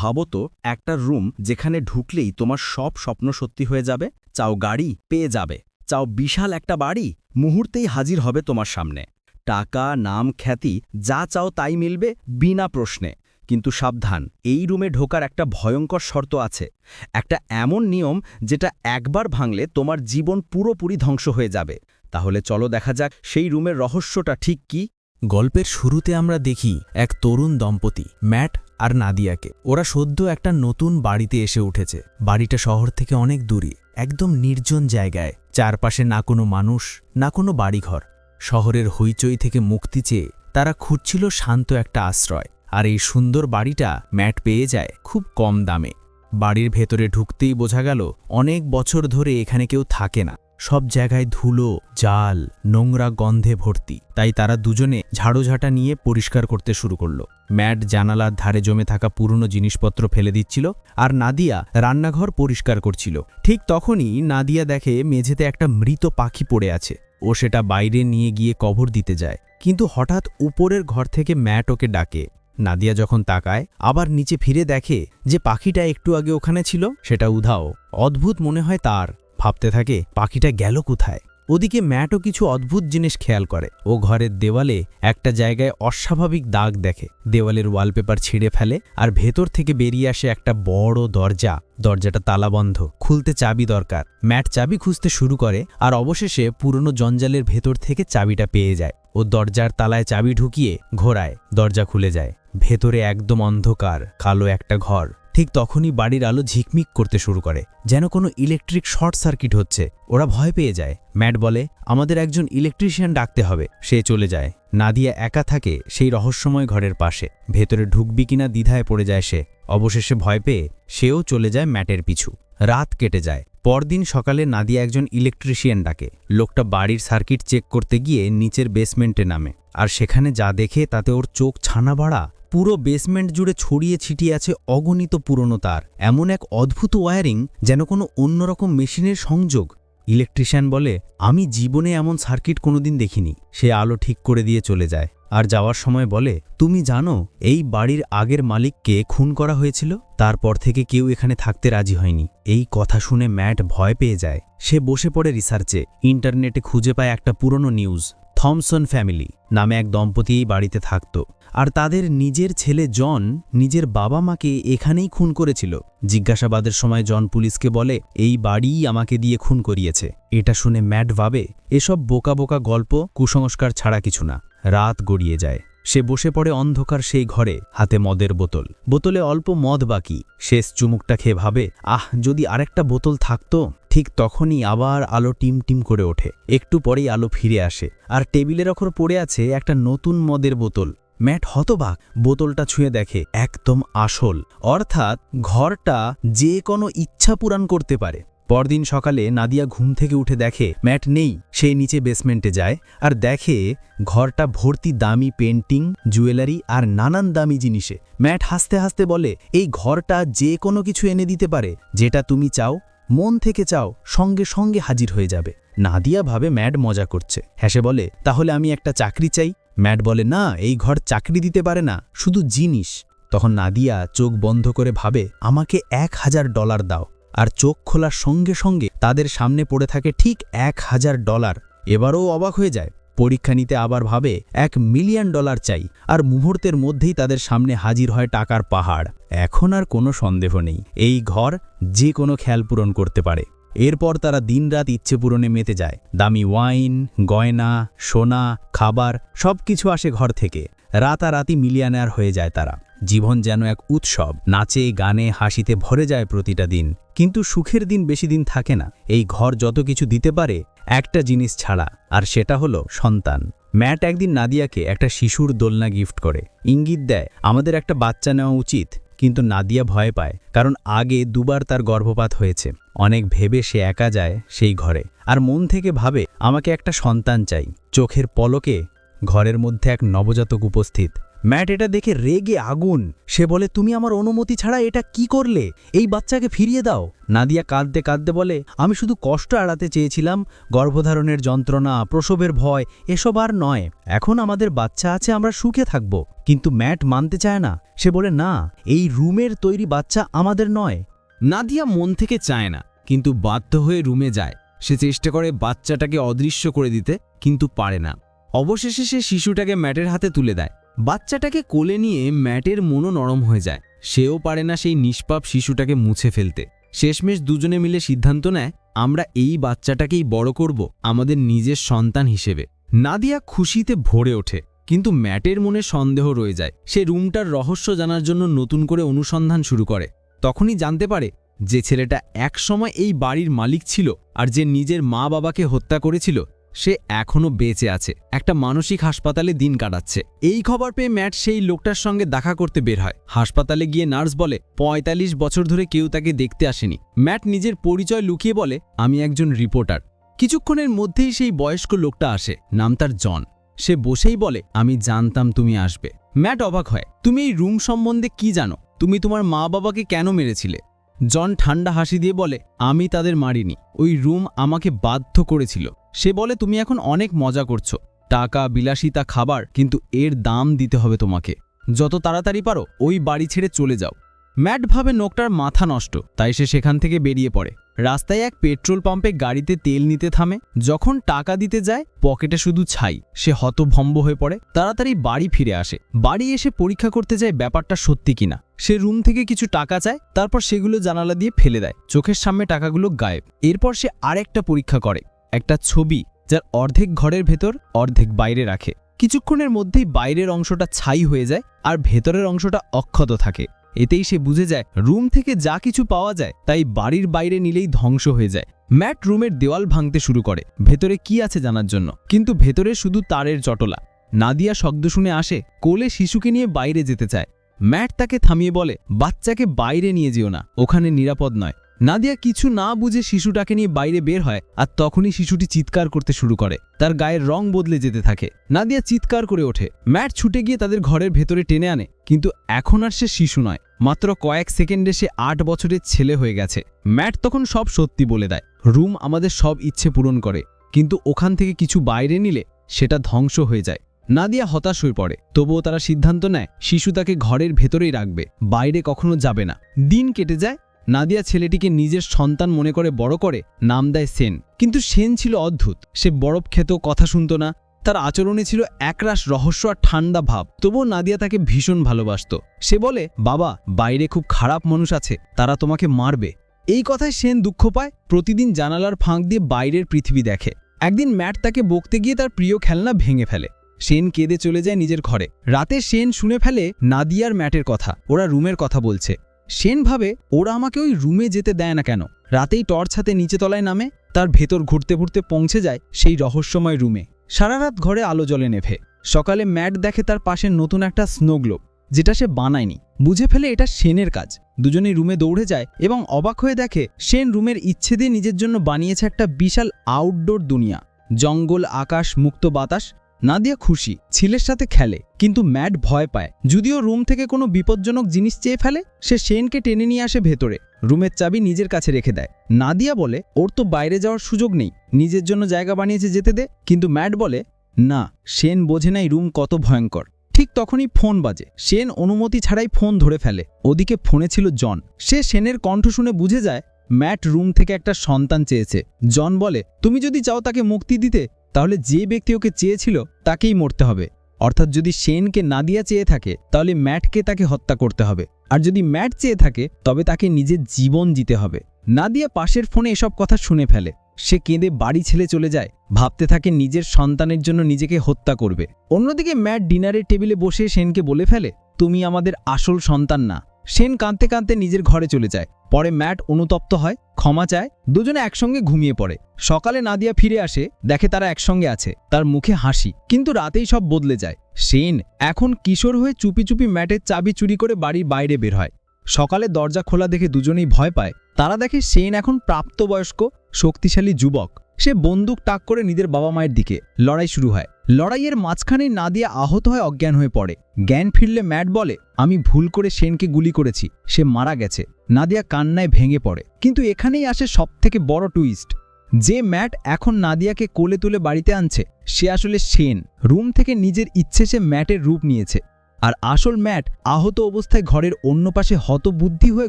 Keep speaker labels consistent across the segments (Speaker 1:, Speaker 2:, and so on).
Speaker 1: ভাবো তো, একটা রুম যেখানে ঢুকলেই তোমার সব স্বপ্ন সত্যি হয়ে যাবে, চাও গাড়ি পেয়ে যাবে, চাও বিশাল একটা বাড়ি, মুহূর্তেই হাজির হবে তোমার সামনে। টাকা, নাম, খ্যাতি, যা চাও তাই মিলবে বিনা প্রশ্নে। কিন্তু সাবধান, এই রুমে ঢোকার একটা ভয়ঙ্কর শর্ত আছে। একটা এমন নিয়ম যেটা একবার ভাঙলে তোমার জীবন পুরোপুরি ধ্বংস হয়ে যাবে। তাহলে চলো দেখা যাক সেই রুমের রহস্যটা ঠিক কি?
Speaker 2: গল্পের শুরুতে আমরা দেখি এক তরুণ দম্পতি, ম্যাট আর নাদিয়াকে। ওরা সদ্য একটা নতুন বাড়িতে এসে উঠেছে। বাড়িটা শহর থেকে অনেক দূরে, একদম নির্জন জায়গায়। চারপাশে না কোনো মানুষ, না কোনো বাড়িঘর। শহরের হইচই থেকে মুক্তি চেয়ে তারা খুঁজছিল শান্ত একটা আশ্রয়। আর এই সুন্দর বাড়িটা ম্যাট পেয়ে যায় খুব কম দামে। বাড়ির ভেতরে ঢুকতেই বোঝা গেল, অনেক বছর ধরে এখানে কেউ থাকে না। সব জায়গায় ধুলো, জাল, নোংরা গন্ধে ভর্তি। তাই তারা দুজনে ঝাড়ুঝাঁটা নিয়ে পরিষ্কার করতে শুরু করল। ম্যাট জানালার ধারে জমে থাকা পুরনো জিনিসপত্র ফেলে দিচ্ছিল আর নাদিয়া রান্নাঘর পরিষ্কার করছিল। ঠিক তখনই নাদিয়া দেখে মেঝেতে একটা মৃত পাখি পড়ে আছে। ও সেটা বাইরে নিয়ে গিয়ে কবর দিতে যায়। কিন্তু হঠাৎ উপরের ঘর থেকে ম্যাট ওকে ডাকে। নাদিয়া যখন তাকায়, আবার নিচে ফিরে দেখে যে পাখিটা একটু আগে ওখানে ছিল, সেটা উধাও। অদ্ভুত মনে হয় তার। ভাবতে থাকে, পাখিটা গেল কোথায়? ওদিকে ম্যাটও কিছু অদ্ভুত জিনিস খেয়াল করে। ও ঘরের দেওয়ালে একটা জায়গায় অস্বাভাবিক দাগ দেখে। দেওয়ালের ওয়ালপেপার ছিঁড়ে ফেলে আর ভেতর থেকে বেরিয়ে আসে একটা বড় দরজা। দরজাটা তালাবন্ধ, খুলতে চাবি দরকার। ম্যাট চাবি খুঁজতে শুরু করে আর অবশেষে পুরনো জঞ্জালের ভেতর থেকে চাবিটা পেয়ে যায়। ও দরজার তালায় চাবি ঢুকিয়ে ঘোরায়, দরজা খুলে যায়। ভেতরে একদম অন্ধকার, কালো একটা ঘর। ঠিক তখনই বাড়ির আলো ঝিকমিক করতে শুরু করে, যেন কোনো ইলেকট্রিক শর্ট সার্কিট হচ্ছে। ওরা ভয় পেয়ে যায়। ম্যাট বলে, আমাদের একজন ইলেকট্রিশিয়ান ডাকতে হবে। সে চলে যায়। নাদিয়া একা থাকে সেই রহস্যময় ঘরের পাশে। ভেতরে ঢুকবি কিনা দ্বিধায় পড়ে যায় সে। অবশেষে ভয় পেয়ে সেও চলে যায় ম্যাটের পিছু। রাত কেটে যায়। পরদিন সকালে নাদিয়া একজন ইলেকট্রিশিয়ান ডাকে। লোকটা বাড়ির সার্কিট চেক করতে গিয়ে নিচের বেসমেন্টে নামে। আর সেখানে যা দেখে তাতে ওর চোখ ছানা বাড়া পুরো বেসমেন্ট জুড়ে ছড়িয়ে ছিটিয়ে আছে অগণিত পুরনো তার। এমন এক অদ্ভুত ওয়্যারিং যেন কোনো অন্যরকম মেশিনের সংযোগ। ইলেকট্রিশিয়ান বলে, আমি জীবনে এমন সার্কিট কোনোদিন দেখিনি। সে আলো ঠিক করে দিয়ে চলে যায়। আর যাওয়ার সময় বলে, তুমি জানো, এই বাড়ির আগের মালিককে খুন করা হয়েছিল? তারপর থেকে কেউ এখানে থাকতে রাজি হয়নি। এই কথা শুনে ম্যাট ভয় পেয়ে যায়। সে বসে পড়ে রিসার্চে ইন্টারনেটে খুঁজে পায় একটা পুরনো নিউজ থমসন ফ্যামিলি নামে এক দম্পতি এই বাড়িতে থাকত। আর তাদের নিজের ছেলে জন নিজের বাবা মাকে এখানেই খুন করেছিল। জিজ্ঞাসাবাদের সময় জন পুলিশকে বলে, এই বাড়িই আমাকে দিয়ে খুন করিয়েছে। এটা শুনে ম্যাট ভাবে, এসব বোকা বোকা গল্প, কুসংস্কার ছাড়া কিছু না। রাত গড়িয়ে যায়। সে বসে পড়ে অন্ধকার সেই ঘরে, হাতে মদের বোতল। বোতলে অল্প মদ বাকি। শেষ চুমুকটা খেয়ে ভাবে, আহ, যদি আরেকটা বোতল থাকতো, ঠিক তখনই আবার আলো টিম টিম করে ওঠে। একটু পরেই আলো ফিরে আসে। আর টেবিলের ওপর পড়ে আছে একটা নতুন মদের বোতল। ম্যাট হতবাক, বোতলটা ছুঁয়ে দেখে, একদম আসল। অর্থাৎ ঘরটা যে কোনো ইচ্ছা পূরণ করতে পারে। পরদিন সকালে নাদিয়া ঘুম থেকে উঠে দেখে, ম্যাট নেই, সে নিচে বেসমেন্টে যায়, আর দেখে ঘরটা ভর্তি দামি পেন্টিং, জুয়েলারি আর নানান দামি জিনিসে। ম্যাট হাসতে হাসতে বলে, এই ঘরটা যে কোনো কিছু এনে দিতে পারে। যেটা তুমি চাও, মন থেকে চাও, সঙ্গে সঙ্গে হাজির হয়ে যাবে। নাদিয়া ভাবে ম্যাড মজা করছে। হ্যাসে বলে, তাহলে আমি একটা চাকরি চাই ম্যাট বলে, না, এই ঘর চাকরি দিতে পারে না, শুধু জিনিস। তখন নাদিয়া চোখ বন্ধ করে ভাবে, আমাকে এক হাজার ডলার দাও। আর চোখ খোলার সঙ্গে সঙ্গে তাদের সামনে পড়ে থাকে ঠিক এক হাজার ডলার। এবারও অবাক হয়ে যায়। পরীক্ষা নিতে আবার ভাবে, এক মিলিয়ন ডলার চাই। আর মুহূর্তের মধ্যেই তাদের সামনে হাজির হয় টাকার পাহাড়। এখন আর কোনো সন্দেহ নেই, এই ঘর যে কোনো খেয়াল পূরণ করতে পারে। এরপর তারা দিনরাত ইচ্ছে পূরণে মেতে যায়। দামি ওয়াইন, গয়না, সোনা, খাবার সব কিছু আসে ঘর থেকে। রাতারাতি মিলিয়ানার হয়ে যায় তারা। জীবন যেন এক উৎসব। নাচে, গানে, হাসিতে ভরে যায় প্রতিটা দিন। কিন্তু সুখের দিন বেশি দিন থাকে না। এই ঘর যত কিছু দিতে পারে, একটা জিনিস ছাড়া। আর সেটা হলো সন্তান। ম্যাট একদিন নাদিয়াকে একটা শিশুর দোলনা গিফট করে। ইঙ্গিত দেয়, আমাদের একটা বাচ্চা নেওয়া উচিত। কিন্তু নাদিয়া ভয় পায়, কারণ আগে দুবার তার গর্ভপাত হয়েছে। অনেক ভেবে সে একা যায় সেই ঘরে। আর মন থেকে ভাবে, আমাকে একটা সন্তান চাই। চোখের পলকে ঘরের মধ্যে এক নবজাতক উপস্থিত। ম্যাট এটা দেখে রেগে আগুন। সে বলে, তুমি আমার অনুমতি ছাড়া এটা কি করলে? এই বাচ্চাকে ফিরিয়ে দাও। নাদিয়া কাঁদতে কাঁদতে বলে, আমি শুধু কষ্ট এড়াতে চেয়েছিলাম। গর্ভধারণের যন্ত্রণা, প্রসবের ভয়, এসব আর নয়। এখন আমাদের বাচ্চা আছে, আমরা সুখে থাকব। কিন্তু ম্যাট মানতে চায় না। সে বলে, না, এই রুমের তৈরি বাচ্চা আমাদের নয়।
Speaker 3: নাদিয়া মন থেকে চায় না, কিন্তু বাধ্য হয়ে রুমে যায়। সে চেষ্টা করে বাচ্চাটাকে অদৃশ্য করে দিতে, কিন্তু পারে না। অবশেষে সে শিশুটাকে ম্যাটের হাতে তুলে দেয়। বাচ্চাটাকে কোলে নিয়ে ম্যাটের মনও নরম হয়ে যায়। সেও পারে না সেই নিষ্পাপ শিশুটাকে মুছে ফেলতে। শেষমেশ দুজনে মিলে সিদ্ধান্ত নেয়, আমরা এই বাচ্চাটাকেই বড় করব আমাদের নিজের সন্তান হিসেবে। নাদিয়া খুশিতে ভরে ওঠে, কিন্তু ম্যাটের মনে সন্দেহ রয়ে যায়। সে রুমটার রহস্য জানার জন্য নতুন করে অনুসন্ধান শুরু করে। তখনই জানতে পারে যে ছেলেটা একসময় এই বাড়ির মালিক ছিল আর যে নিজের মা বাবাকে হত্যা করেছিল সে এখনও বেঁচে আছে। একটা মানসিক হাসপাতালে দিন কাটাচ্ছে। এই খবর পেয়ে ম্যাট সেই লোকটার সঙ্গে দেখা করতে বের হয়। হাসপাতালে গিয়ে নার্স বলে ৪৫ বছর ধরে কেউ তাকে দেখতে আসেনি। ম্যাট নিজের পরিচয় লুকিয়ে বলে, আমি একজন রিপোর্টার। কিছুক্ষণের মধ্যেই সেই বয়স্ক লোকটা আসে, নাম তার জন। সে বসেই বলে, আমি জানতাম তুমি আসবে। ম্যাট অবাক হয়, তুমি এই রুম সম্বন্ধে কি জানো? তুমি তোমার মা বাবাকে কেন মেরেছিলে? জন ঠান্ডা হাসি দিয়ে বলে, আমি তাদের মারিনি। ওই রুম আমাকে বাধ্য করেছিল। সে বলে, তুমি এখন অনেক মজা করছ। টাকা, বিলাসিতা, খাবার, কিন্তু এর দাম দিতে হবে তোমাকে। যত তাড়াতাড়ি পারো, ওই বাড়ি ছেড়ে চলে যাও। ম্যাট ভাবে নোকটার মাথা নষ্ট। তাই সে সেখান থেকে বেরিয়ে পড়ে। রাস্তায় এক পেট্রোল পাম্পে গাড়িতে তেল নিতে থামে। যখন টাকা দিতে যায়, পকেটে শুধু ছাই। সে হতভম্ব হয়ে পড়ে। তাড়াতাড়ি বাড়ি ফিরে আসে। বাড়ি এসে পরীক্ষা করতে যায় ব্যাপারটা সত্যি কিনা। সে রুম থেকে কিছু টাকা চায়, তারপর সেগুলো জানালা দিয়ে ফেলে দেয়। চোখের সামনে টাকাগুলো গায়েব। এরপর সে আরেকটা পরীক্ষা করে। একটা ছবি, যার অর্ধেক ঘরের ভেতর, অর্ধেক বাইরে রাখে। কিছুক্ষণের মধ্যেই বাইরের অংশটা ছাই হয়ে যায়, আর ভেতরের অংশটা অক্ষত থাকে। এতেই সে বুঝে যায়, রুম থেকে যা কিছু পাওয়া যায়, তাই বাড়ির বাইরে নিলেই ধ্বংস হয়ে যায়। ম্যাট রুমের দেওয়াল ভাঙতে শুরু করে। ভেতরে কি আছে জানার জন্য? কিন্তু ভেতরে শুধু তারের চটলা। নাদিয়া শব্দ শুনে আসে, কোলে শিশুকে নিয়ে বাইরে যেতে চায়। ম্যাট তাকে থামিয়ে বলে, বাচ্চাকে বাইরে নিয়ে যেও না, ওখানে নিরাপদ নয়। নাদিয়া কিছু না বুঝে শিশুটাকে নিয়ে বাইরে বের হয়, আর তখনই শিশুটি চিৎকার করতে শুরু করে। তার গায়ের রং বদলে যেতে থাকে। নাদিয়া চিৎকার করে ওঠে। ম্যাট ছুটে গিয়ে তাদের ঘরের ভেতরে টেনে আনে, কিন্তু এখন আর সে শিশু নয়। মাত্র কয়েক সেকেন্ডে সে আট বছরের ছেলে হয়ে গেছে। ম্যাট তখন সব সত্যি বলে দেয়। রুম আমাদের সব ইচ্ছে পূরণ করে। কিন্তু ওখান থেকে কিছু বাইরে নিলে সেটা ধ্বংস হয়ে যায়। নাদিয়া হতাশ হয়ে পড়ে। তবুও তারা সিদ্ধান্ত নেয়, শিশু তাকে ঘরের ভেতরেই রাখবে, বাইরে কখনো যাবে না। দিন কেটে যায়, নাদিয়া ছেলেটিকে নিজের সন্তান মনে করে বড় করে, নাম দেয় সেন। কিন্তু সেন ছিল অদ্ভুত। সে বরফ খেত, কথা শুনত না তার আচরণে ছিল একরাশ রহস্য আর ঠান্ডা ভাব। তবুও নাদিয়া তাকে ভীষণ ভালোবাসত। সে বলে, বাবা, বাইরে খুব খারাপ মানুষ আছে, তারা তোমাকে মারবে। এই কথায় সেন দুঃখ পায়, প্রতিদিন জানালার ফাঁক দিয়ে বাইরের পৃথিবী দেখে। একদিন ম্যাট তাকে বকতে গিয়ে তার প্রিয় খেলনা ভেঙে ফেলে। সেন কেঁদে চলে যায় নিজের ঘরে। রাতে সেন শুনে ফেলে নাদিয়ার ম্যাটের কথা, ওরা রুমের কথা বলছে। সেন ভাবে, ওরা আমাকে ওই রুমে যেতে দেয় না কেন? রাতেই টর্চ হাতে নিচে তলায় নামে, তার ভেতর ঘুরতে ঘুরতে পৌঁছে যায় সেই রহস্যময় রুমে। সারা রাত ঘরে আলো জলে নেভে। সকালে ম্যাট দেখে তার পাশে নতুন একটা স্নো গ্লোব যেটা সে বানায়নি। বুঝে ফেলে এটা সেনের কাজ। দুজনেই রুমে দৌড়ে যায় এবং অবাক হয়ে দেখে সেন রুমের ইচ্ছে দিয়ে নিজের জন্য বানিয়েছে একটা বিশাল আউটডোর দুনিয়া। জঙ্গল, আকাশ, মুক্ত বাতাস, নাদিয়া খুশি, ছেলের সাথে খেলে, কিন্তু ম্যাট ভয় পায়। যদিও রুম থেকে কোনো বিপজ্জনক জিনিস চেয়ে ফেলে, সে সেনকে টেনে নিয়ে আসে ভেতরে। রুমের চাবি নিজের কাছে রেখে দেয়। নাদিয়া বলে, ওর তো বাইরে যাওয়ার সুযোগ নেই। নিজের জন্য জায়গা বানিয়েছে যেতে দে। কিন্তু ম্যাট বলে, না, সেন বোঝে নাই রুম কত ভয়ঙ্কর। ঠিক তখনই ফোন বাজে। সেন অনুমতি ছাড়াই ফোন ধরে ফেলে। ওদিকে ফোনে ছিল জন। সে সেনের কণ্ঠ শুনে বুঝে যায়, ম্যাট রুম থেকে একটা সন্তান চেয়েছে। জন বলে, তুমি যদি চাও তাকে মুক্তি দিতে, তাহলে যে ব্যক্তি ওকে চেয়েছিল, তাকেই মরতে হবে। অর্থাৎ যদি সেনকে নাদিয়া চেয়ে থাকে, তাহলে ম্যাটকে তাকে হত্যা করতে হবে। আর যদি ম্যাট চেয়ে থাকে, তবে তাকে নিজের জীবন দিতে হবে। নাদিয়া পাশের ফোনে এসব কথা শুনে ফেলে। সে কেঁদে বাড়ি ছেলে চলে যায়, ভাবতে থাকে নিজের সন্তানের জন্য নিজেকে হত্যা করবে। অন্যদিকে ম্যাট ডিনারের টেবিলে বসে সেনকে বলে ফেলে, তুমি আমাদের আসল সন্তান না। সেন কাঁদতে কাঁদতে নিজের ঘরে চলে যায়। পরে ম্যাট অনুতপ্ত হয়, ক্ষমা চায়, দুজনে একসঙ্গে ঘুমিয়ে পড়ে। সকালে নাদিয়া ফিরে আসে, দেখে তারা একসঙ্গে আছে, তার মুখে হাসি। কিন্তু রাতেই সব বদলে যায়। সেন এখন কিশোর হয়ে চুপি চুপি ম্যাটের চাবি চুরি করে বাড়ির বাইরে বের হয়। সকালে দরজা খোলা দেখে দুজনেই ভয় পায়। তারা দেখে সেন এখন প্রাপ্তবয়স্ক, শক্তিশালী যুবক।
Speaker 4: সে বন্দুক টাক করে নিজের বাবা মায়ের দিকে। লড়াই শুরু হয়। লড়াইয়ের মাঝখানে নাদিয়া আহত হয়ে অজ্ঞান হয়ে পড়ে। জ্ঞান ফিরলে ম্যাট বলে, আমি ভুল করে সেনকে গুলি করেছি। সে মারা গেছে। নাদিয়া কান্নায় ভেঙে পড়ে। কিন্তু এখানেই আসে সবথেকে বড় টুইস্ট যে ম্যাট এখন নাদিয়াকে কোলে তুলে বাড়িতে আনছে, সে আসলে সেন। রুম থেকে নিজের ইচ্ছে সে ম্যাটের রূপ নিয়েছে। আর আসল ম্যাট আহত অবস্থায় ঘরের অন্য পাশে হতবুদ্ধি হয়ে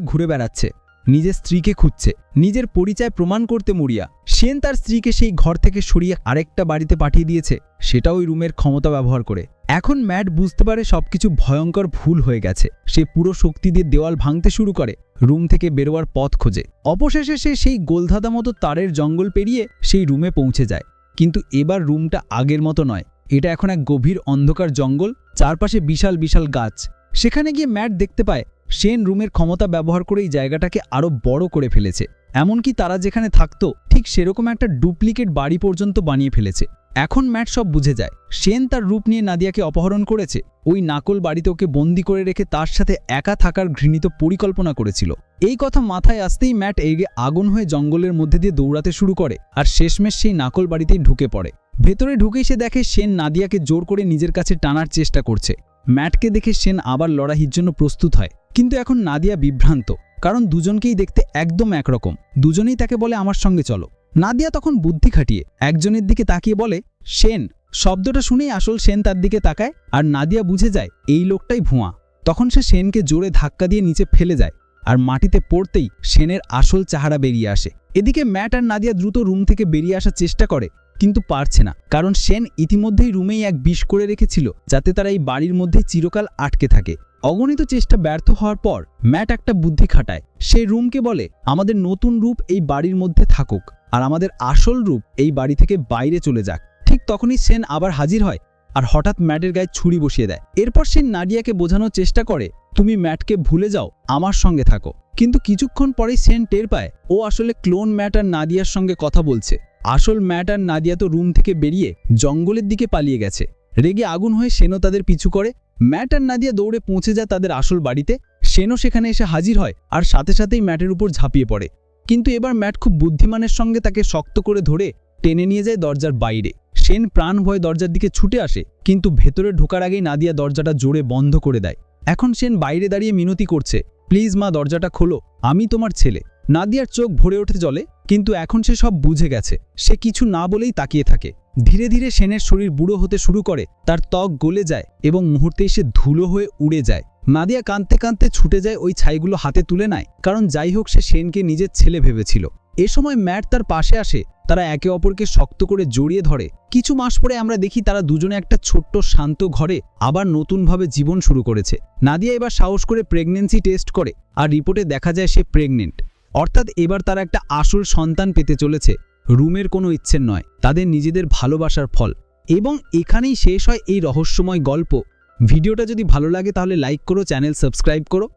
Speaker 4: ঘুরে বেড়াচ্ছে। নিজের স্ত্রীকে খুঁজছে। নিজের পরিচয় প্রমাণ করতে মরিয়া, সেন তার স্ত্রীকে সেই ঘর থেকে সরিয়ে আরেকটা বাড়িতে পাঠিয়ে দিয়েছে। সেটা ওই রুমের ক্ষমতা ব্যবহার করে। এখন ম্যাট বুঝতে পারে সবকিছু ভয়ঙ্কর ভুল হয়ে গেছে। সে পুরো শক্তি দিয়ে দেওয়াল ভাঙতে শুরু করে, রুম থেকে বেরোয়ার পথ খোঁজে। অবশেষে সে সেই গোলধাঁধা মতো তারের জঙ্গল পেরিয়ে সেই রুমে পৌঁছে যায়। কিন্তু এবার রুমটা আগের মতো নয়। এটা এখন এক গভীর অন্ধকার জঙ্গল, চারপাশে বিশাল বিশাল গাছ। সেখানে গিয়ে ম্যাট দেখতে পায় সেন রুমের ক্ষমতা ব্যবহার করে এই জায়গাটাকে আরও বড় করে ফেলেছে। এমনকি তারা যেখানে থাকতো, ঠিক সেরকম একটা ডুপ্লিকেট বাড়ি পর্যন্ত বানিয়ে ফেলেছে। এখন ম্যাট সব বুঝে যায়। সেন তার রূপ নিয়ে নাদিয়াকে অপহরণ করেছে। ওই নাকল বাড়িতে ওকে বন্দি করে রেখে তার সাথে একা থাকার ঘৃণিত পরিকল্পনা করেছিল। এই কথা মাথায় আসতেই ম্যাট এগে আগুন হয়ে জঙ্গলের মধ্যে দিয়ে দৌড়াতে শুরু করে আর শেষমেশ সেই নাকল বাড়িতেই ঢুকে পড়ে। ভেতরে ঢুকেই সে দেখে সেন নাদিয়াকে জোর করে নিজের কাছে টানার চেষ্টা করছে। ম্যাটকে দেখে সেন আবার লড়াইয়ের জন্য প্রস্তুত হয়। কিন্তু এখন নাদিয়া বিভ্রান্ত, কারণ দুজনকেই দেখতে একদম একরকম। দুজনেই তাকে বলে, আমার সঙ্গে চলো। নাদিয়া তখন বুদ্ধি খাটিয়ে একজনের দিকে তাকিয়ে বলে, সেন, শব্দটা শুনেই আসল সেন তার দিকে তাকায়, আর নাদিয়া বুঝে যায় এই লোকটাই ভুয়া। তখন সে সেনকে জোরে ধাক্কা দিয়ে নিচে ফেলে যায়, আর মাটিতে পড়তেই সেনের আসল চাহারা বেরিয়ে আসে। এদিকে ম্যাট আর নাদিয়া দ্রুত রুম থেকে বেরিয়ে আসার চেষ্টা করে কিন্তু পারছে না। কারণ সেন ইতিমধ্যেই রুমেই এক বিষ করে রেখেছিল, যাতে তারা এই বাড়ির মধ্যে চিরকাল আটকে থাকে। অগণিত চেষ্টা ব্যর্থ হওয়ার পর ম্যাট একটা বুদ্ধি খাটায়। সে রুমকে বলে, আমাদের নতুন রূপ এই বাড়ির মধ্যে থাকুক, আর আমাদের আসল রূপ এই বাড়ি থেকে বাইরে চলে যাক। ঠিক তখনই সেন আবার হাজির হয় আর হঠাৎ ম্যাটের গায়ে ছুরি বসিয়ে দেয়। এরপর সে নাডিয়াকে বোঝানোর চেষ্টা করে, তুমি ম্যাটকে ভুলে যাও, আমার সঙ্গে থাকো। কিন্তু কিছুক্ষণ পরেই সেন টের পায়, ও আসলে ক্লোন ম্যাট আর নাদিয়ার সঙ্গে কথা বলছে। আসল ম্যাট আর নাদিয়া তো রুম থেকে বেরিয়ে জঙ্গলের দিকে পালিয়ে গেছে। রেগে আগুন হয়ে সেনও তাদের পিছু করে। ম্যাট আর নাদিয়া দৌড়ে পৌঁছে যায় তাদের আসল বাড়িতে। সেনও সেখানে এসে হাজির হয় আর সাথে সাথেই ম্যাটের উপর ঝাঁপিয়ে পড়ে। কিন্তু এবার ম্যাট খুব বুদ্ধিমানের সঙ্গে তাকে শক্ত করে ধরে টেনে নিয়ে যায় দরজার বাইরে। সেন প্রাণ ভয়ে দরজার দিকে ছুটে আসে, কিন্তু ভেতরে ঢোকার আগেই নাদিয়া দরজাটা জোরে বন্ধ করে দেয়। এখন সেন বাইরে দাঁড়িয়ে মিনতি করছে, প্লিজ মা, দরজাটা খোলো, আমি তোমার ছেলে। নাদিয়ার চোখ ভরে ওঠে জলে, কিন্তু এখন সে সব বুঝে গেছে। সে কিছু না বলেই তাকিয়ে থাকে। ধীরে ধীরে সেনের শরীর বুড়ো হতে শুরু করে, তার ত্বক গলে যায় এবং মুহূর্তেই সে ধুলো হয়ে উড়ে যায়। নাদিয়া কাঁদতে কাঁদতে ছুটে যায় ওই ছাইগুলো হাতে তুলে নেয়, কারণ যাই হোক সে সেনকে নিজের ছেলে ভেবেছিল। এ সময় ম্যাট তার পাশে আসে, তারা একে অপরকে শক্ত করে জড়িয়ে ধরে। কিছু মাস পরে আমরা দেখি তারা দুজনে একটা ছোট্ট শান্ত ঘরে আবার নতুনভাবে জীবন শুরু করেছে। নাদিয়া এবার সাহস করে প্রেগনেন্সি টেস্ট করে, আর রিপোর্টে দেখা যায় সে প্রেগনেন্ট অর্থাৎ এবার তারা একটা আসল সন্তান পেতে চলেছে। রুমের কোনো ইচ্ছের নয়, তাদের নিজেদের ভালোবাসার ফল। এবং এখানেই শেষ হয় এই রহস্যময় গল্প। ভিডিওটা যদি ভালো লাগে তাহলে লাইক করো, চ্যানেল সাবস্ক্রাইব করো।